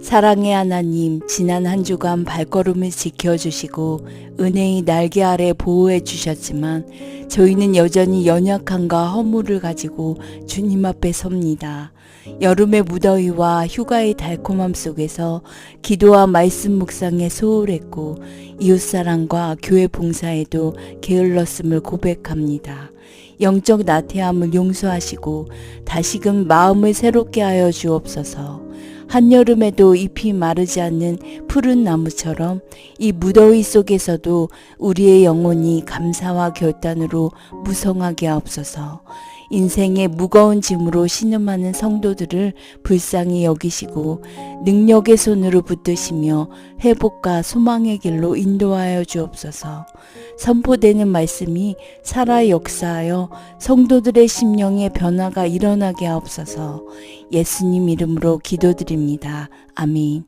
사랑의 하나님, 지난 한 주간 발걸음을 지켜주시고 은혜의 날개 아래 보호해 주셨지만 저희는 여전히 연약함과 허물을 가지고 주님 앞에 섭니다. 여름의 무더위와 휴가의 달콤함 속에서 기도와 말씀 묵상에 소홀했고 이웃사랑과 교회 봉사에도 게을렀음을 고백합니다. 영적 나태함을 용서하시고 다시금 마음을 새롭게 하여 주옵소서. 한여름에도 잎이 마르지 않는 푸른 나무처럼 이 무더위 속에서도 우리의 영혼이 감사와 결단으로 무성하게 하옵소서. 인생의 무거운 짐으로 신음하는 성도들을 불쌍히 여기시고 능력의 손으로 붙드시며 회복과 소망의 길로 인도하여 주옵소서. 선포되는 말씀이 살아 역사하여 성도들의 심령에 변화가 일어나게 하옵소서. 예수님 이름으로 기도드립니다. 아멘.